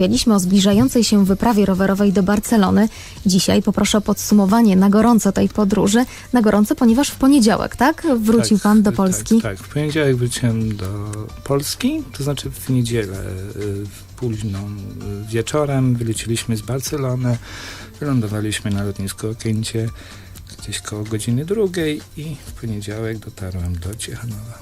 Mieliśmy o zbliżającej się wyprawie rowerowej do Barcelony. Dzisiaj poproszę o podsumowanie na gorąco tej podróży. Na gorąco, ponieważ w poniedziałek, tak? Wrócił Tak, pan do tak, Polski. Tak, w poniedziałek wróciłem do Polski, to znaczy w niedzielę y, późną y, wieczorem wyleciliśmy z Barcelony, wylądowaliśmy na lotnisku Okęcie gdzieś koło godziny drugiej i w poniedziałek dotarłem do Ciechanowa.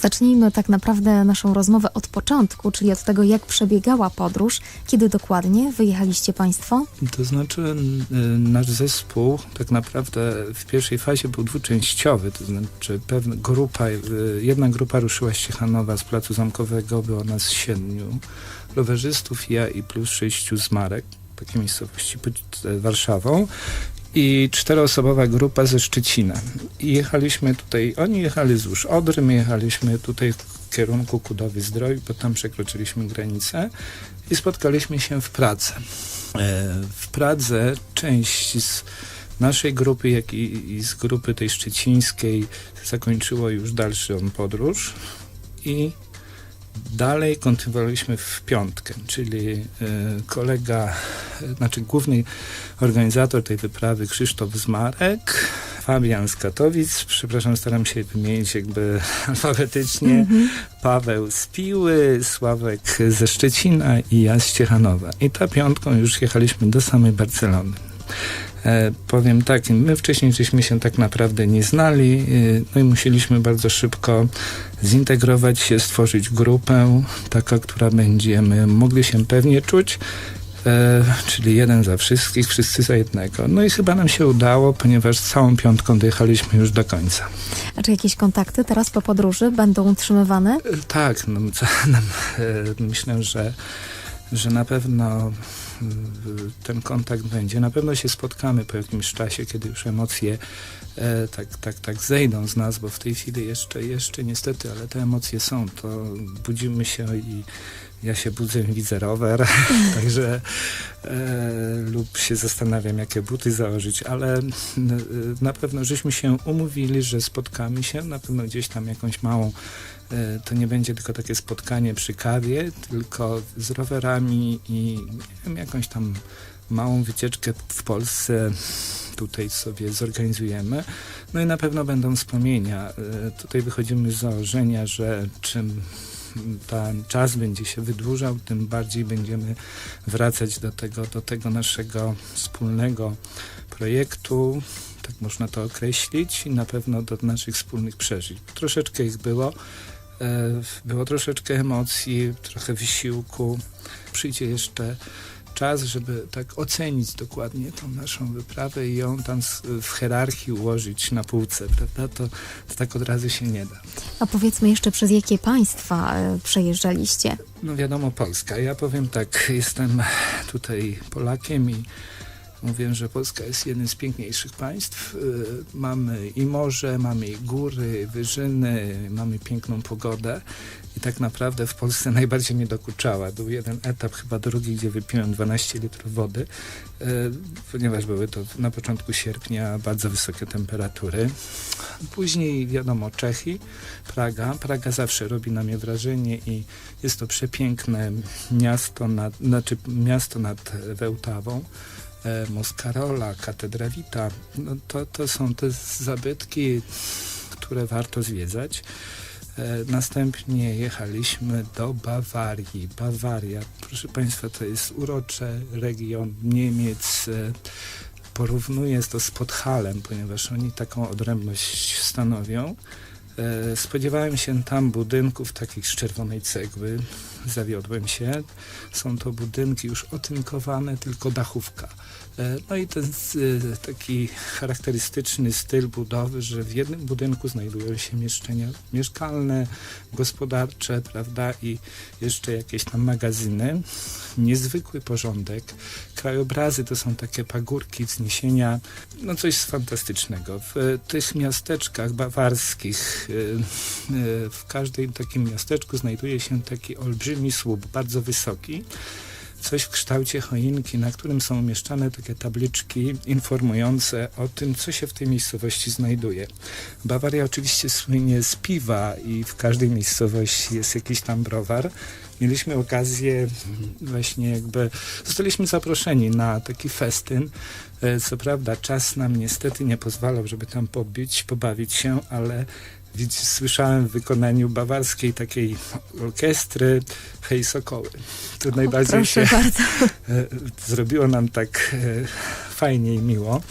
Zacznijmy tak naprawdę naszą rozmowę od początku, czyli od tego, jak przebiegała podróż, kiedy dokładnie wyjechaliście państwo. To znaczy y, nasz zespół tak naprawdę w pierwszej fazie był dwuczęściowy, to znaczy pewna grupa, y, jedna grupa ruszyła z Ciechanowa z Placu Zamkowego, było nas siedmiu rowerzystów, ja i plus sześciu z Marek, takiej miejscowości pod e, Warszawą i czteroosobowa grupa ze Szczecina. I jechaliśmy tutaj, oni jechali wzdłuż Odry, my jechaliśmy tutaj w kierunku Kudowy Zdroju, bo tam przekroczyliśmy granicę i spotkaliśmy się w Pradze. E, W Pradze część z naszej grupy, jak i, z grupy tej szczecińskiej zakończyło już dalszą podróż i dalej kontynuowaliśmy w piątkę, czyli e, kolega, e, znaczy główny organizator tej wyprawy Krzysztof Zmarek, Fabian z Katowic, przepraszam, staram się wymienić jakby alfabetycznie, Paweł z Piły, Sławek ze Szczecina i ja z Ciechanowa. I ta piątką już jechaliśmy do samej Barcelony. E, powiem tak, my wcześniej żeśmy się tak naprawdę nie znali, e, no i musieliśmy bardzo szybko zintegrować się, stworzyć grupę, taka, która będziemy mogli się pewnie czuć, e, czyli jeden za wszystkich, wszyscy za jednego. No i chyba nam się udało, ponieważ całą piątką dojechaliśmy już do końca. A czy jakieś kontakty teraz po podróży będą utrzymywane? E, Tak, no, co, e, myślę, że, że na pewno mm, ten kontakt będzie. Na pewno się spotkamy po jakimś czasie, kiedy już emocje e, tak, tak, tak zejdą z nas, bo w tej chwili jeszcze, jeszcze niestety, ale te emocje są. To budzimy się i ja się budzę, widzę rower, także e, lub się zastanawiam, jakie buty założyć, ale n- na pewno żeśmy się umówili, że spotkamy się, na pewno gdzieś tam jakąś małą e, to nie będzie tylko takie spotkanie przy kawie, tylko z rowerami i wiem, jakąś tam małą wycieczkę w Polsce tutaj sobie zorganizujemy. No i na pewno będą wspomnienia. E, Tutaj wychodzimy z założenia, że czym ten czas będzie się wydłużał, tym bardziej będziemy wracać do tego, do tego naszego wspólnego projektu, tak można to określić, i na pewno do naszych wspólnych przeżyć. Troszeczkę ich było, e, było troszeczkę emocji, trochę wysiłku. Przyjdzie jeszcze czas, żeby tak ocenić dokładnie tą naszą wyprawę i ją tam w hierarchii ułożyć na półce, prawda? To, to tak od razu się nie da. A powiedzmy jeszcze, przez jakie państwa e, przejeżdżaliście? No wiadomo, Polska. Ja powiem tak, jestem tutaj Polakiem i mówię, że Polska jest jednym z piękniejszych państw. Y, Mamy i morze, mamy i góry, wyżyny, mamy piękną pogodę. I tak naprawdę w Polsce najbardziej mnie dokuczała. Był jeden etap, chyba drugi, gdzie wypiłem 12 litrów wody, y, ponieważ były to na początku sierpnia bardzo wysokie temperatury. Później wiadomo Czechy, Praga. Praga zawsze robi na mnie wrażenie i jest to przepiękne miasto nad, znaczy miasto nad Wełtawą. E, Moskarola, Katedra Wita. No to, to są te zabytki, które warto zwiedzać. E, Następnie jechaliśmy do Bawarii. Bawaria, proszę Państwa, to jest uroczy region Niemiec. E, Porównuję to z Podhalem, ponieważ oni taką odrębność stanowią. E, Spodziewałem się tam budynków takich z czerwonej cegły. Zawiodłem się. Są to budynki już otynkowane, tylko dachówka. E, No i ten e, taki charakterystyczny styl budowy, że w jednym budynku znajdują się mieszczenia mieszkalne, gospodarcze, prawda, i jeszcze jakieś tam magazyny. Niezwykły porządek. Krajobrazy to są takie pagórki, wzniesienia, no coś fantastycznego. W tych miasteczkach bawarskich, e, w każdym takim miasteczku znajduje się taki olbrzymi słup, bardzo wysoki, coś w kształcie choinki, na którym są umieszczane takie tabliczki informujące o tym, co się w tej miejscowości znajduje. Bawaria oczywiście słynie z piwa i w każdej miejscowości jest jakiś tam browar, mieliśmy okazję właśnie jakby, zostaliśmy zaproszeni na taki festyn. E, Co prawda czas nam niestety nie pozwalał, żeby tam pobić, pobawić się, ale widz, słyszałem w wykonaniu bawarskiej takiej orkiestry Hej Sokoły. To najbardziej Proszę się bardzo. e, zrobiło nam tak e, fajnie i miło.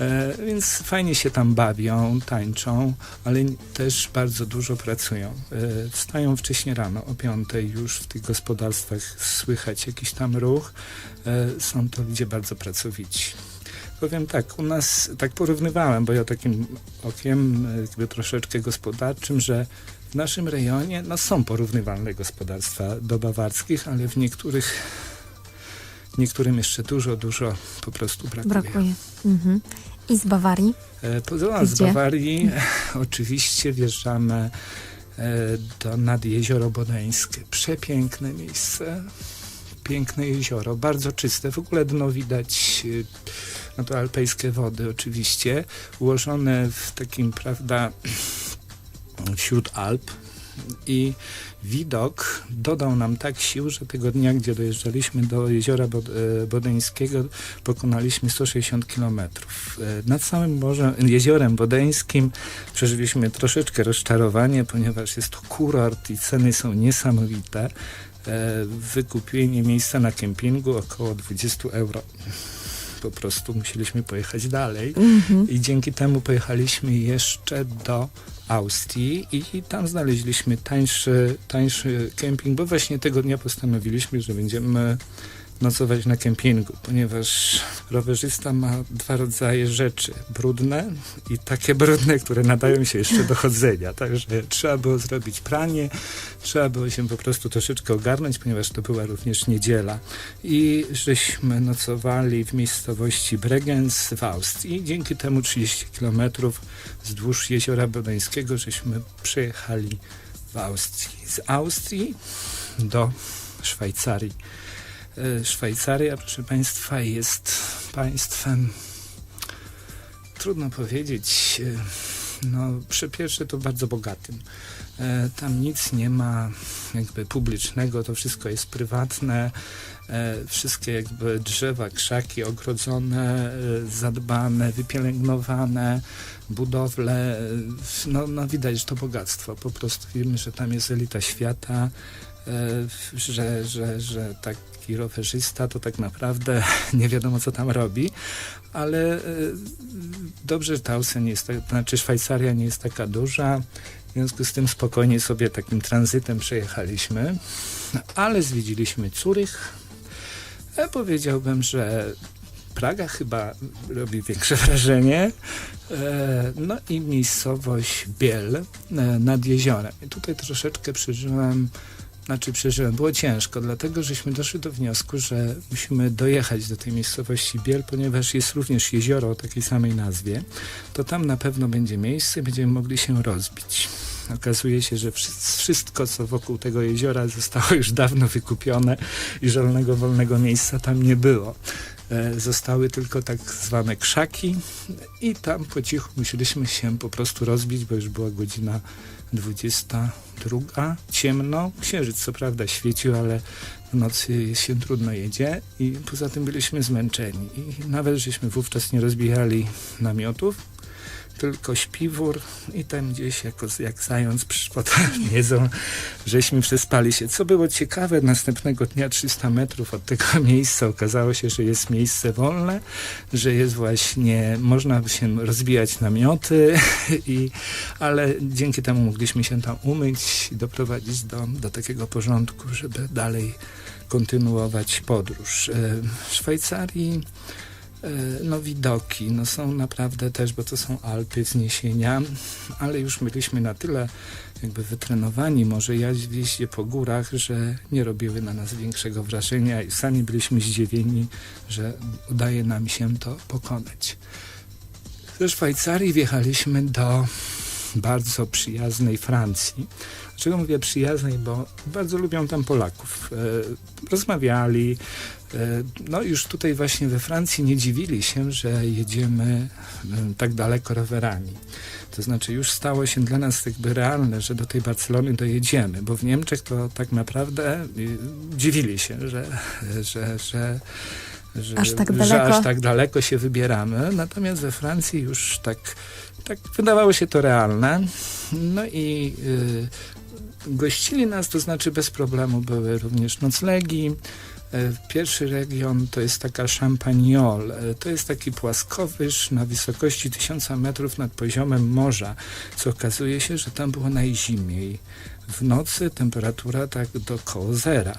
E, więc fajnie się tam bawią, tańczą, ale też bardzo dużo pracują. Wstają wcześnie rano, o piątej już w tych gospodarstwach słychać jakiś tam ruch. Są to ludzie bardzo pracowici. Powiem tak, u nas tak porównywałem, bo ja takim okiem e, jakby troszeczkę gospodarczym, że w naszym rejonie no, są porównywalne gospodarstwa do bawarskich, ale w niektórych niektórym jeszcze dużo, dużo po prostu brakuje. Brakuje. Mhm. I z Bawarii? E, Poza z? Bawarii oczywiście wjeżdżamy e, do, nad Jezioro Bodeńskie. Przepiękne miejsce, piękne jezioro, bardzo czyste. W ogóle dno widać, e, no to alpejskie wody oczywiście, ułożone w takim, prawda, wśród Alp i widok dodał nam tak sił, że tego dnia, gdzie dojeżdżaliśmy do jeziora e, Bodeńskiego, pokonaliśmy 160 kilometrów. E, Nad samym morzem, jeziorem Bodeńskim przeżyliśmy troszeczkę rozczarowanie, ponieważ jest to kurort i ceny są niesamowite. E, Wykupienie miejsca na kempingu około 20 euro. Po prostu musieliśmy pojechać dalej. Mhm. I dzięki temu pojechaliśmy jeszcze do Austrii i tam znaleźliśmy tańszy, tańszy kemping, bo właśnie tego dnia postanowiliśmy, że będziemy nocować na kempingu, ponieważ rowerzysta ma dwa rodzaje rzeczy. Brudne i takie brudne, które nadają się jeszcze do chodzenia. Także trzeba było zrobić pranie, trzeba było się po prostu troszeczkę ogarnąć, ponieważ to była również niedziela. I żeśmy nocowali w miejscowości Bregenz w Austrii. Dzięki temu 30 kilometrów wzdłuż jeziora Bodeńskiego żeśmy przejechali w Austrii. Z Austrii do Szwajcarii. E, Szwajcaria, proszę Państwa, jest państwem, trudno powiedzieć, e, no, pierwsze to bardzo bogatym. E, Tam nic nie ma jakby publicznego, to wszystko jest prywatne. Wszystkie jakby drzewa, krzaki ogrodzone, zadbane, wypielęgnowane, budowle. No, no widać, to bogactwo. Po prostu wiemy, że tam jest elita świata, że, że, że taki rowerzysta to tak naprawdę nie wiadomo, co tam robi, ale e, dobrze, że ta Austria nie jest, tak, znaczy Szwajcaria nie jest taka duża, w związku z tym spokojnie sobie takim tranzytem przejechaliśmy, ale zwiedziliśmy Curych. E, powiedziałbym, że Praga chyba robi większe wrażenie. E, No i miejscowość Biel e, nad jeziorem. I tutaj troszeczkę przeżyłem, znaczy przeżyłem, było ciężko, dlatego żeśmy doszli do wniosku, że musimy dojechać do tej miejscowości Biel, ponieważ jest również jezioro o takiej samej nazwie, to tam na pewno będzie miejsce będziemy mogli się rozbić. Okazuje się, że wszy- wszystko, co wokół tego jeziora zostało już dawno wykupione i żadnego wolnego miejsca tam nie było. E, Zostały tylko tak zwane krzaki i tam po cichu musieliśmy się po prostu rozbić, bo już była godzina 22, ciemno. Księżyc co prawda świecił, ale w nocy się trudno jedzie i poza tym byliśmy zmęczeni. I nawet żeśmy wówczas nie rozbijali namiotów, tylko śpiwór i tam gdzieś jako, jak zając pod miedzą, żeśmy przespali się. Co było ciekawe, następnego dnia 300 metrów od tego miejsca okazało się, że jest miejsce wolne, że jest właśnie, można się rozbijać namioty, i, ale dzięki temu mogliśmy się tam umyć i doprowadzić do, do takiego porządku, żeby dalej kontynuować podróż. E, W Szwajcarii no widoki, no są naprawdę też, bo to są Alpy, wzniesienia, ale już byliśmy na tyle jakby wytrenowani, może jeździe po górach, że nie robiły na nas większego wrażenia i sami byliśmy zdziwieni, że udaje nam się to pokonać. Ze Szwajcarii wjechaliśmy do bardzo przyjaznej Francji. Dlaczego mówię przyjaznej? Bo bardzo lubią tam Polaków. E, rozmawiali, No już tutaj właśnie we Francji nie dziwili się, że jedziemy tak daleko rowerami. To znaczy już stało się dla nas jakby realne, że do tej Barcelony dojedziemy, bo w Niemczech to tak naprawdę dziwili się, że, że, że że aż tak, że aż tak daleko się wybieramy. Natomiast we Francji już tak, tak wydawało się to realne. No i y, gościli nas, to znaczy bez problemu były również noclegi. E, pierwszy region to jest taka Champagnol. E, to jest taki płaskowyż na wysokości 1000 metrów nad poziomem morza, co okazuje się, że tam było najzimniej. W nocy temperatura tak do koło zera.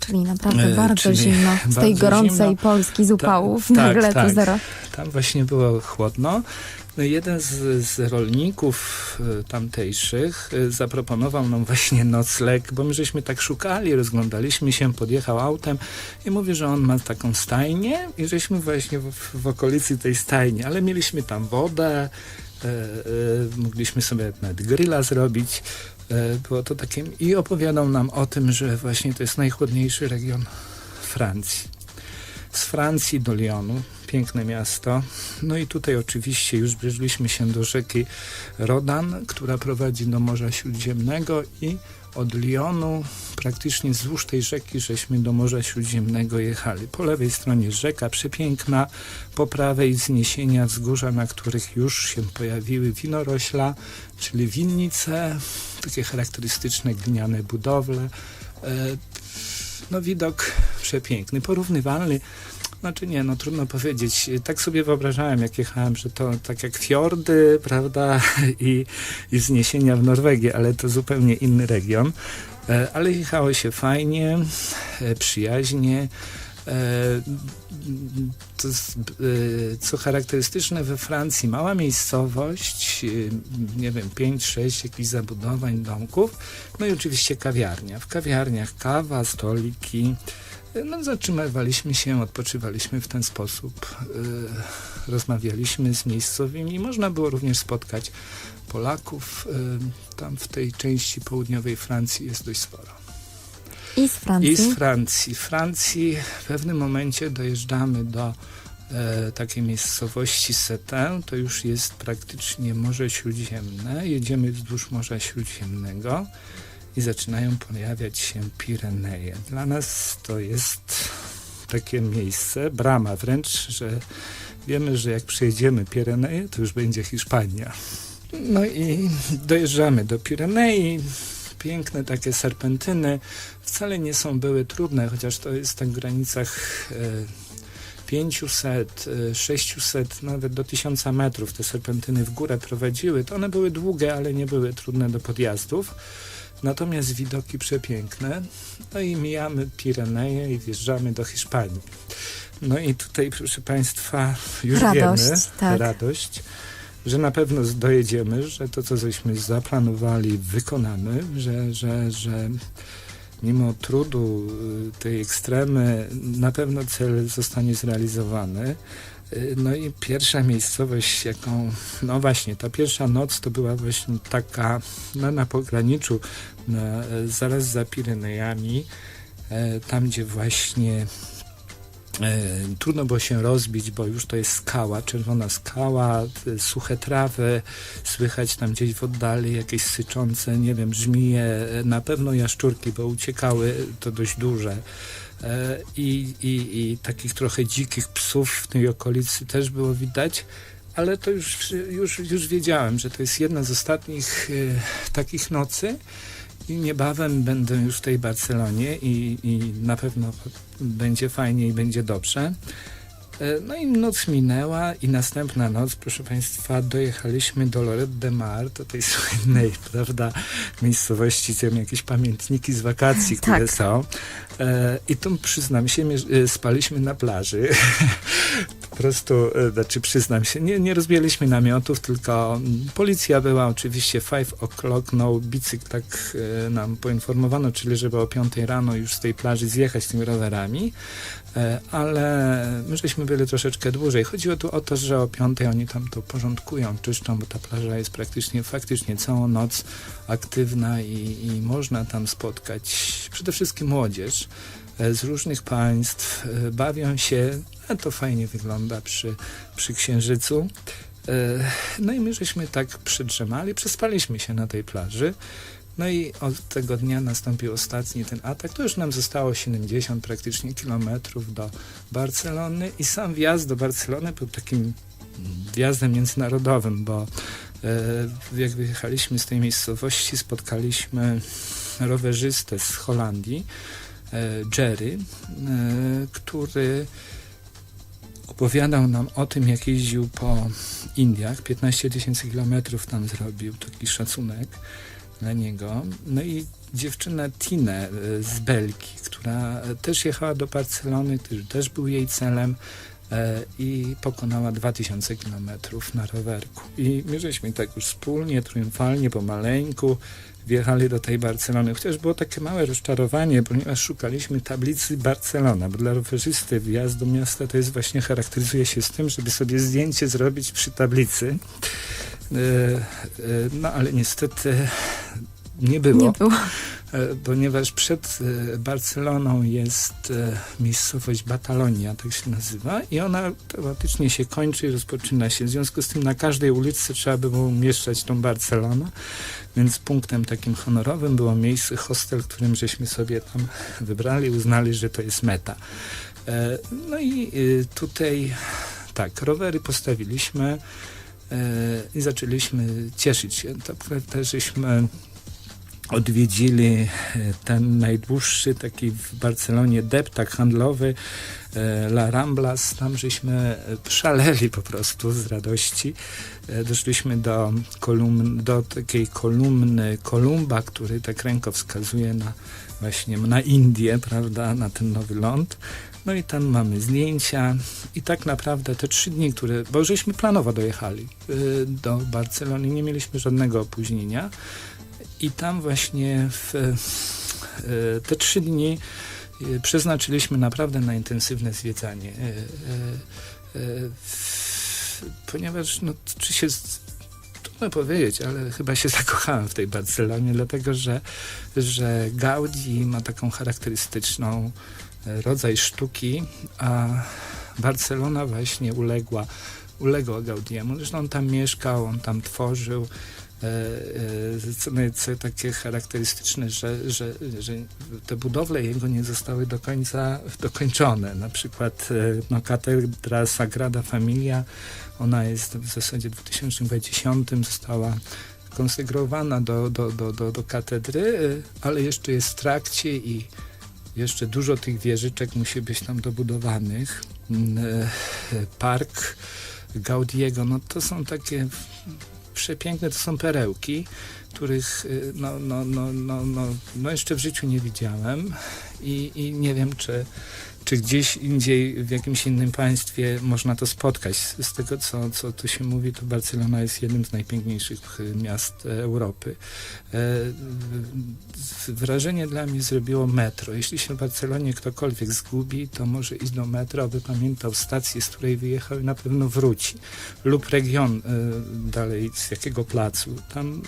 Czyli naprawdę e, bardzo Czyli zimno. Z tej gorącej zimno. Polski z upałów Ta, nagle tak, tak. zero. Tam właśnie było chłodno. No jeden z, z rolników e, tamtejszych e, zaproponował nam właśnie nocleg, bo my żeśmy tak szukali, rozglądaliśmy się, podjechał autem i mówi, że on ma taką stajnię i żeśmy właśnie w, w okolicy tej stajni, ale mieliśmy tam wodę, e, e, mogliśmy sobie nawet grilla zrobić. E, było to takie i opowiadał nam o tym, że właśnie to jest najchłodniejszy region Francji. Z Francji do Lyonu, piękne miasto. No i tutaj oczywiście już zbliżyliśmy się do rzeki Rodan, która prowadzi do Morza Śródziemnego i od Lyonu praktycznie wzdłuż tej rzeki żeśmy do Morza Śródziemnego jechali. Po lewej stronie rzeka przepiękna, po prawej wzniesienia wzgórza, na których już się pojawiły winorośla, czyli winnice, takie charakterystyczne gliniane budowle. E, no widok przepiękny, porównywalny znaczy nie, no trudno powiedzieć. Tak sobie wyobrażałem, jak jechałem, że to tak jak fiordy, prawda, i, i wzniesienia w Norwegii, ale to zupełnie inny region. E, ale jechało się fajnie, e, przyjaźnie. E, to, co charakterystyczne we Francji, mała miejscowość, nie wiem, 5-6 jakichś zabudowań, domków, no i oczywiście kawiarnia. W kawiarniach kawa, stoliki, no, zatrzymywaliśmy się, odpoczywaliśmy w ten sposób, yy, rozmawialiśmy z miejscowymi. Można było również spotkać Polaków. Yy, tam w tej części południowej Francji jest dość sporo. I z Francji? I z Francji. W Francji w pewnym momencie dojeżdżamy do e, takiej miejscowości Setin. To już jest praktycznie Morze Śródziemne. Jedziemy wzdłuż Morza Śródziemnego i zaczynają pojawiać się Pireneje. Dla nas to jest takie miejsce, brama wręcz, że wiemy, że jak przejedziemy Pireneje, to już będzie Hiszpania. No i dojeżdżamy do Pirenei. Piękne takie serpentyny. Wcale nie są były trudne, chociaż to jest tak w granicach e, 500, 600, e, nawet do 1000 metrów te serpentyny w górę prowadziły. To one były długie, ale nie były trudne do podjazdów. Natomiast widoki przepiękne. No i mijamy Pireneje i wjeżdżamy do Hiszpanii. No i tutaj, proszę Państwa, już radość, wiemy, tak. radość, że na pewno dojedziemy, że to, co żeśmy zaplanowali, wykonamy, że, że, że mimo trudu y, tej ekstremy na pewno cel zostanie zrealizowany. Y, no i pierwsza miejscowość, jaką, no właśnie, ta pierwsza noc to była właśnie taka no, na pograniczu, zaraz za Pirenejami, e, tam gdzie właśnie trudno było się rozbić, bo już to jest skała, czerwona skała, suche trawy, słychać tam gdzieś w oddali jakieś syczące, nie wiem, żmije, na pewno jaszczurki, bo uciekały, to dość duże. E, i, i, i takich trochę dzikich psów w tej okolicy też było widać, ale to już, już, już wiedziałem, że to jest jedna z ostatnich e, takich nocy i niebawem będę już w tej Barcelonie i, i na pewno będzie fajnie i będzie dobrze. E, no i noc minęła i następna noc, proszę Państwa, dojechaliśmy do Loret de Mar, do tej słynnej, prawda, miejscowości, gdzie jakieś pamiętniki z wakacji, które tak. są. E, I tu przyznam się, e, spaliśmy na plaży. po prostu, znaczy przyznam się, nie, nie rozbijaliśmy namiotów, tylko mm, policja była oczywiście 5 o'clock, no bicykl tak nam poinformowano, czyli żeby o 5 rano już z tej plaży zjechać tymi rowerami. E, ale my żeśmy byli troszeczkę dłużej. Chodziło tu o to, że o piątej oni tam to porządkują, czyszczą, bo ta plaża jest praktycznie, faktycznie całą noc aktywna i, i można tam spotkać przede wszystkim młodzież. e, z różnych państw, e, bawią się, a to fajnie wygląda przy, przy księżycu. E, no i my żeśmy tak przydrzemali, przespaliśmy się na tej plaży. No i od tego dnia nastąpił ostatni ten atak. To już nam zostało 70 praktycznie kilometrów do Barcelony i sam wjazd do Barcelony był takim wjazdem międzynarodowym, bo e, jak wyjechaliśmy z tej miejscowości, spotkaliśmy rowerzystę z Holandii, e, Jerry, który opowiadał nam o tym, jak jeździł po Indiach. 15 tysięcy kilometrów tam zrobił, taki szacunek dla niego. No i dziewczynę Tinę e, z Belgii, która też jechała do Barcelony, który też był jej celem i pokonała 2000 kilometrów na rowerku. I my żeśmy tak już wspólnie, triumfalnie, pomaleńku wjechali do tej Barcelony. Chociaż było takie małe rozczarowanie, ponieważ szukaliśmy tablicy Barcelona, bo dla rowerzysty wjazd do miasta to jest właśnie, charakteryzuje się z tym, żeby sobie zdjęcie zrobić przy tablicy. E, e, no ale niestety nie było. Nie było. E, ponieważ przed Barceloną jest miejscowość Batalonia, tak się nazywa, i ona teoretycznie się kończy i rozpoczyna się. W związku z tym na każdej ulicy trzeba było umieszczać tą Barcelonę, więc punktem takim honorowym było miejsce, hostel, którym żeśmy sobie tam wybrali, uznali, że to jest meta. No i tutaj tak, rowery postawiliśmy i zaczęliśmy cieszyć się. Tak też żeśmy odwiedzili ten najdłuższy taki w Barcelonie deptak handlowy La Ramblas. Tam żeśmy szaleli po prostu z radości. Doszliśmy do, kolumn, do takiej kolumny Kolumba, który tak ręko wskazuje na właśnie na Indię, prawda, na ten nowy ląd. No i tam mamy zdjęcia i tak naprawdę te trzy dni, które, bo żeśmy planowo dojechali do Barcelony, nie mieliśmy żadnego opóźnienia i tam właśnie w, y, te trzy dni y, przeznaczyliśmy naprawdę na intensywne zwiedzanie. Ponieważ, no, czy się trudno powiedzieć, ale chyba się zakochałem w tej Barcelonie, dlatego że, że Gaudi ma taką charakterystyczną rodzaj sztuki, a Barcelona właśnie uległa, uległa Gaudiemu. Zresztą on tam mieszkał, on tam tworzył. E, e, no co takie charakterystyczne, że, że, że te budowle jego nie zostały do końca dokończone. Na przykład e, no, katedra Sagrada Familia, ona jest w zasadzie w 2010 została konsegrowana do, do, do, do, do katedry, ale jeszcze jest w trakcie i jeszcze dużo tych wieżyczek musi być tam dobudowanych. Park Gaudiego, no to są takie przepiękne, to są perełki, których e, no, no, no, no, no, no jeszcze w życiu nie widziałem i, i nie wiem, czy czy gdzieś indziej, w jakimś innym państwie można to spotkać. Z tego, co, co tu się mówi, to Barcelona jest jednym z najpiękniejszych miast Europy. E, wrażenie dla mnie zrobiło metro. Jeśli się w Barcelonie ktokolwiek zgubi, to może iść do metro, aby pamiętał stację, z której wyjechał i na pewno wróci. Lub region e, dalej, z jakiego placu. Tam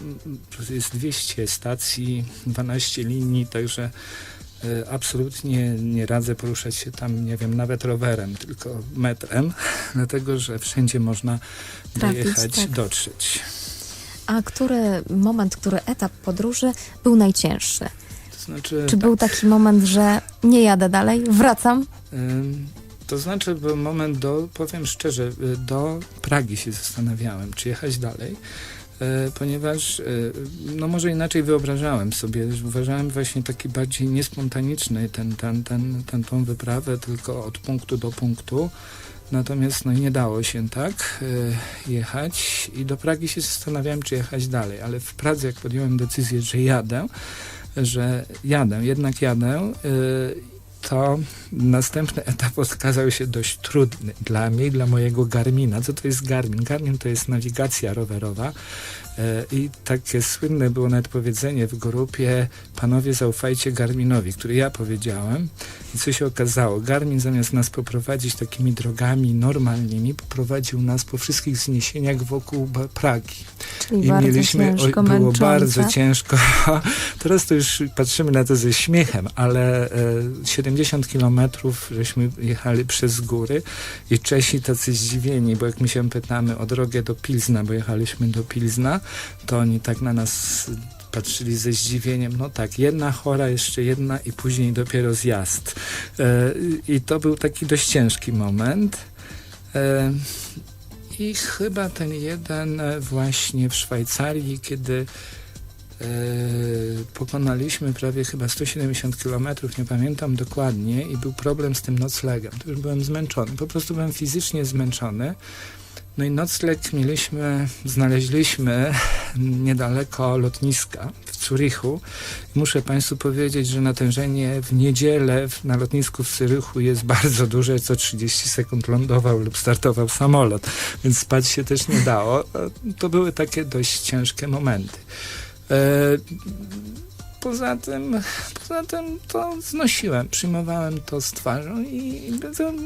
jest 200 stacji, 12 linii, także E, absolutnie nie radzę poruszać się tam, nie wiem, nawet rowerem, tylko metrem, dlatego że wszędzie można dojechać, tak. dotrzeć. A który moment, który etap podróży był najcięższy? To znaczy, Czy tak. był taki moment, że nie jadę dalej, wracam? To znaczy był moment do, powiem szczerze, do Pragi się zastanawiałem, czy jechać dalej. E, ponieważ, e, no może inaczej wyobrażałem sobie, uważałem właśnie taki bardziej niespontaniczny ten, ten, ten, ten, tą wyprawę, tylko od punktu do punktu. Natomiast no, nie dało się tak e, jechać i do Pragi się zastanawiałem, czy jechać dalej, ale w Pradze jak podjąłem decyzję, że jadę, że jadę, jednak jadę to następny etap okazał się dość trudny dla mnie i dla mojego Garmina. Co to jest Garmin? Garmin to jest nawigacja rowerowa e, i takie słynne było nawet powiedzenie w grupie panowie zaufajcie Garminowi, który ja powiedziałem i co się okazało? Garmin zamiast nas poprowadzić takimi drogami normalnymi, poprowadził nas po wszystkich zniesieniach wokół Pragi. Czyli I mieliśmy, ciężko, oj, było bardzo ciężko. Teraz to już patrzymy na to ze śmiechem, ale e, 150 kilometrów żeśmy jechali przez góry i Czesi tacy zdziwieni, bo jak my się pytamy o drogę do Pilzna, bo jechaliśmy do Pilzna, to oni tak na nas patrzyli ze zdziwieniem, no tak, jedna chora, jeszcze jedna i później dopiero zjazd. E, I to był taki dość ciężki moment. E, I chyba ten jeden właśnie w Szwajcarii, kiedy e, pokonaliśmy prawie chyba 170 km, nie pamiętam dokładnie, i był problem z tym noclegiem. To już byłem zmęczony, po prostu byłem fizycznie zmęczony. No i nocleg mieliśmy, znaleźliśmy niedaleko lotniska w Zurichu. Muszę Państwu powiedzieć, że natężenie w niedzielę na lotnisku w Zurychu jest bardzo duże, co 30 sekund lądował lub startował samolot, więc spać się też nie dało. To były takie dość ciężkie momenty. E, poza tym, poza tym to znosiłem, przyjmowałem to z twarzą i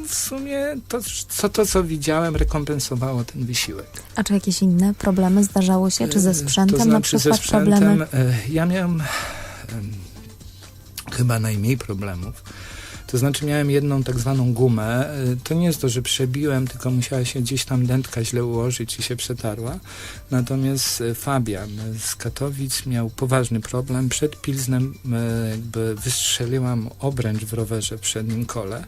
w sumie to co, to, co widziałem, rekompensowało ten wysiłek. A czy jakieś inne problemy zdarzało się? Czy ze sprzętem to znaczy, na przykład ze sprzętem, problemy? Ja miałem chyba najmniej problemów to znaczy miałem jedną tak zwaną gumę. Y, to nie jest to, że przebiłem, tylko musiała się gdzieś tam dętka źle ułożyć i się przetarła. Natomiast y, Fabian z Katowic miał poważny problem. Przed Pilznem y, jakby wystrzeliłam obręcz w rowerze przednim kole.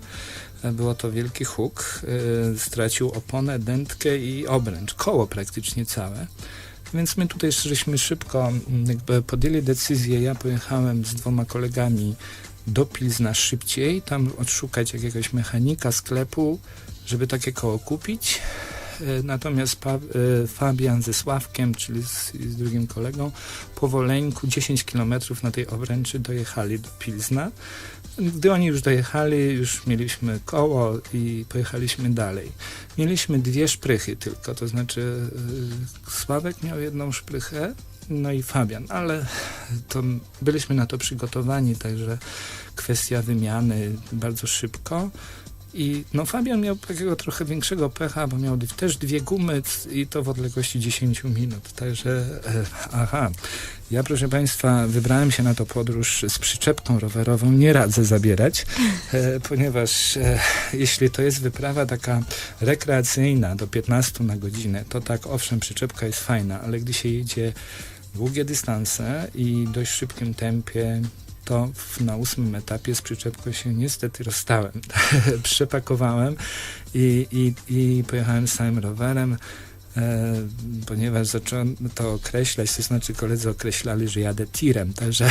Było to wielki huk. Stracił oponę, dętkę i obręcz. Koło praktycznie całe. Więc my tutaj żeśmy szybko mm, podjęli decyzję. Ja pojechałem z dwoma kolegami do Pilzna szybciej, tam odszukać jakiegoś mechanika sklepu, żeby takie koło kupić. E, natomiast pa, e, Fabian ze Sławkiem, czyli z, z, drugim kolegą, powoleńku 10 km na tej obręczy dojechali do Pilzna. Gdy oni już dojechali, już mieliśmy koło i pojechaliśmy dalej. Mieliśmy dwie szprychy tylko, to znaczy e, Sławek miał jedną szprychę, no i Fabian, ale to byliśmy na to przygotowani, także kwestia wymiany bardzo szybko. I no Fabian miał takiego trochę większego pecha, bo miał też dwie gumy i to w odległości 10 minut. Także e, aha. Ja proszę Państwa wybrałem się na to podróż z przyczepką rowerową. Nie radzę zabierać, e, ponieważ e, jeśli to jest wyprawa taka rekreacyjna do 15 na godzinę, to tak owszem przyczepka jest fajna, ale gdy się jedzie długie dystanse i dość szybkim tempie, to na ósmym etapie z przyczepką się niestety rozstałem. Przepakowałem i, i, i pojechałem z całym rowerem. E, ponieważ zacząłem to określać, to znaczy koledzy określali, że jadę tirem, także e,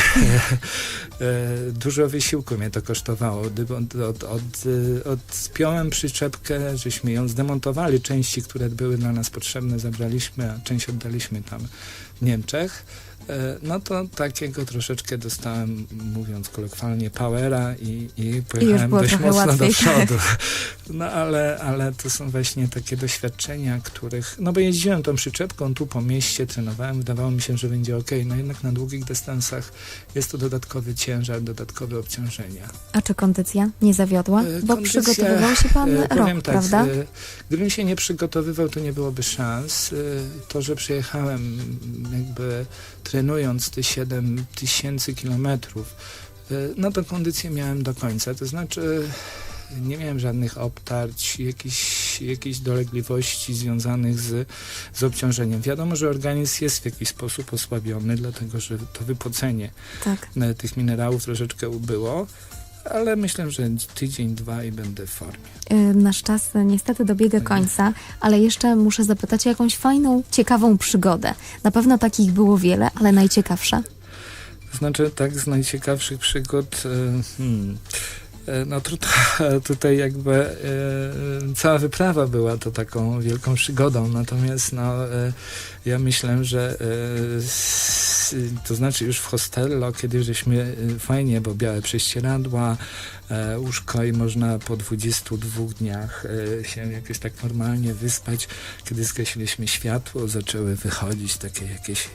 dużo wysiłku mnie to kosztowało. Od, od, od, odpiąłem przyczepkę, żeśmy ją zdemontowali, części, które były dla nas potrzebne zabraliśmy, a część oddaliśmy tam Niemczech. E, no to takiego troszeczkę dostałem, mówiąc kolokwialnie, powera i, i pojechałem I dość mocno łatwiej. do przodu. No ale, ale to są właśnie takie doświadczenia, których, no bo jeździłem tą przyczepką tu po mieście, trenowałem, wydawało mi się, że będzie ok, no jednak na długich dystansach jest to dodatkowy ciężar, dodatkowe obciążenia. A czy kondycja nie zawiodła? E, bo kondycja, przygotowywał się pan e, rok, tak, prawda? Gdybym się nie przygotowywał, to nie byłoby szans. To, że przyjechałem jakby trenując te 7 tysięcy kilometrów, y, no to kondycję miałem do końca. To znaczy nie miałem żadnych obtarć, jakichś, jakichś dolegliwości związanych z, z obciążeniem. Wiadomo, że organizm jest w jakiś sposób osłabiony, dlatego że to wypocenie tak. tych minerałów troszeczkę ubyło ale myślę, że tydzień, dwa i będę w formie. Y, nasz czas niestety dobiega końca, ale jeszcze muszę zapytać o jakąś fajną, ciekawą przygodę. Na pewno takich było wiele, ale najciekawsza? Znaczy, tak, z najciekawszych przygód. Y, hmm. E, no tutaj jakby e, cała wyprawa była to taką wielką przygodą, natomiast no, e, ja myślę, że to znaczy już w hostello, kiedy żeśmy fajnie, bo białe prześcieradła, łóżko i można po 22 dniach się jakoś tak normalnie wyspać. Kiedy zgasiliśmy światło, zaczęły wychodzić takie jakieś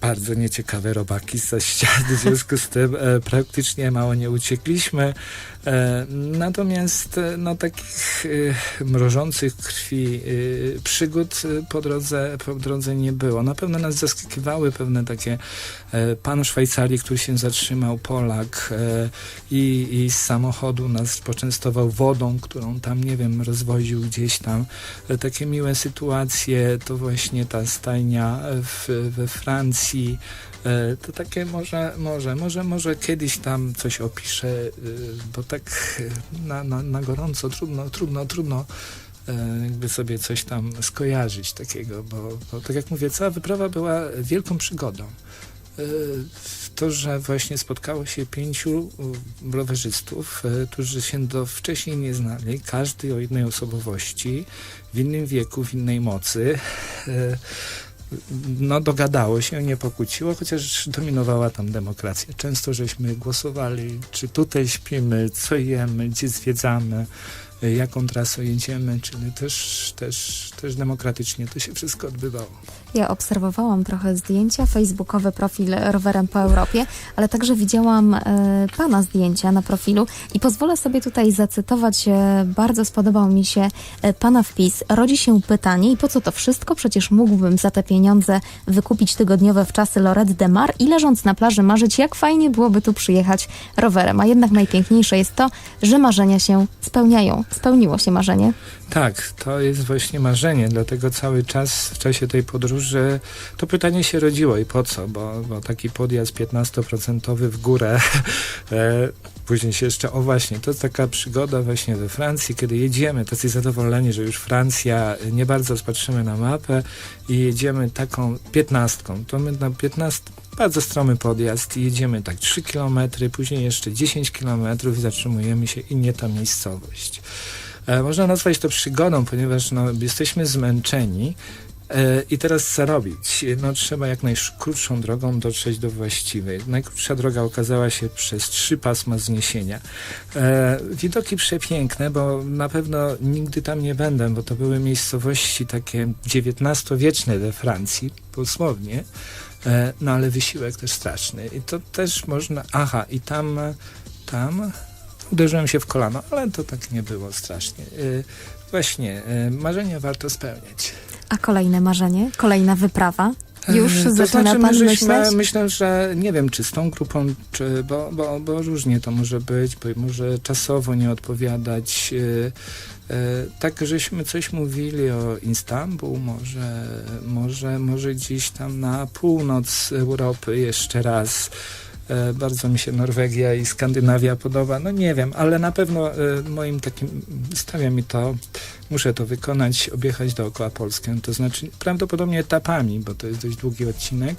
bardzo nieciekawe robaki ze ściany, w związku z tym e, praktycznie mało nie uciekliśmy. E, Natomiast e, no, takich e, mrożących krwi przygód po drodze, po drodze nie było. Na pewno nas zaskakiwały pewne takie pan Szwajcarii, który się zatrzymał, Polak i, i z samochodu nas poczęstował wodą, którą tam, nie wiem, rozwoził gdzieś tam. Takie miłe sytuacje, to właśnie ta stajnia w, we Francji, To takie może, może, może, może kiedyś tam coś opiszę, y, bo tak y, na, na, na gorąco trudno, trudno, trudno e, jakby sobie coś tam skojarzyć takiego, bo, bo tak jak mówię, cała wyprawa była wielką przygodą. E, To, że właśnie spotkało się pięciu rowerzystów, e, którzy się do wcześniej nie znali, każdy o jednej osobowości, w innym wieku, w innej mocy. No dogadało się, nie pokłóciło, chociaż dominowała tam demokracja. Często żeśmy głosowali, czy tutaj śpimy, co jemy, gdzie zwiedzamy, jaką trasą jedziemy, czyli też, też, też demokratycznie to się wszystko odbywało. Ja obserwowałam trochę zdjęcia, facebookowy profil Rowerem po Europie, ale także widziałam e, pana zdjęcia na profilu i pozwolę sobie tutaj zacytować, e, bardzo spodobał mi się pana wpis. Rodzi się pytanie i po co to wszystko? Przecież mógłbym za te pieniądze wykupić tygodniowe wczasy Lorette de Mar i leżąc na plaży marzyć, jak fajnie byłoby tu przyjechać rowerem. A jednak najpiękniejsze jest to, że marzenia się spełniają. Spełniło się marzenie. Tak, to jest właśnie marzenie, dlatego cały czas w czasie tej podróży to pytanie się rodziło i po co, bo, bo taki podjazd 15% w górę, e, później się jeszcze, o właśnie, to taka przygoda właśnie we Francji, kiedy jedziemy, tacy zadowoleni, że już Francja, nie bardzo spatrzymy na mapę i jedziemy taką 15, to my na 15 bardzo stromy podjazd i jedziemy tak 3 km, później jeszcze 10 km i zatrzymujemy się i nie ta miejscowość. E, Można nazwać to przygodą, ponieważ no, jesteśmy zmęczeni e, i teraz co robić? No, trzeba jak najkrótszą drogą dotrzeć do właściwej. Najkrótsza droga okazała się przez trzy pasma zniesienia. E, widoki przepiękne, bo na pewno nigdy tam nie będę, bo to były miejscowości takie XIX-wieczne we Francji, dosłownie. No ale wysiłek też straszny. I to też można... Aha, i tam... Tam uderzyłem się w kolano, ale to tak nie było strasznie. Yy, właśnie, yy, marzenia warto spełniać. A kolejne marzenie? Kolejna wyprawa? Już Yy, to zaczyna znaczy, pan my myśleć? myślę, że nie wiem, czy z tą grupą, czy, bo, bo, bo różnie to może być, bo może czasowo nie odpowiadać. Tak, żeśmy coś mówili o Istanbul, może, może, może gdzieś tam na północ Europy jeszcze raz. E, Bardzo mi się Norwegia i Skandynawia podoba. No nie wiem, ale na pewno e, moim takim stawia mi to, muszę to wykonać, objechać dookoła Polskę. To znaczy prawdopodobnie etapami, bo to jest dość długi odcinek,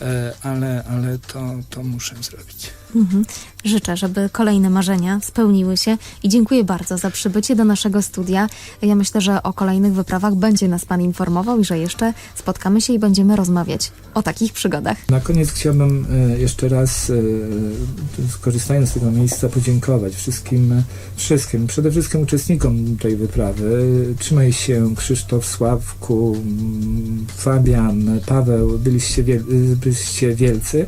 e, ale, ale to, to muszę zrobić. Mhm. Życzę, żeby kolejne marzenia spełniły się i dziękuję bardzo za przybycie do naszego studia. Ja myślę, że o kolejnych wyprawach będzie nas Pan informował i że jeszcze spotkamy się i będziemy rozmawiać o takich przygodach. Na koniec chciałbym e, jeszcze raz, e, skorzystając z tego miejsca, podziękować wszystkim, e, wszystkim, przede wszystkim uczestnikom tej wyprawy. Trzymaj się Krzysztof, Sławku, Fabian, Paweł, byliście, wiel, byliście wielcy.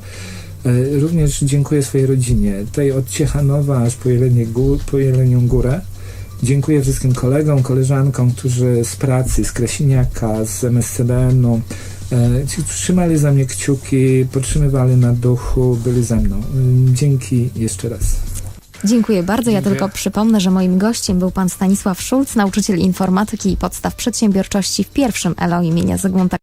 E, Również dziękuję swojej rodzinie, tej od Ciechanowa aż po, Jelenie Gó- po Jelenią Górę. Dziękuję wszystkim kolegom, koleżankom, którzy z pracy, z Kresiniaka, z MSCBN-u, e, trzymali za mnie kciuki, podtrzymywali na duchu, byli ze mną. Mm, Dzięki jeszcze raz. Dziękuję bardzo. Ja Dziękuję. tylko przypomnę, że moim gościem był pan Stanisław Szulc, nauczyciel informatyki i podstaw przedsiębiorczości w pierwszym ELO imienia Zygmunta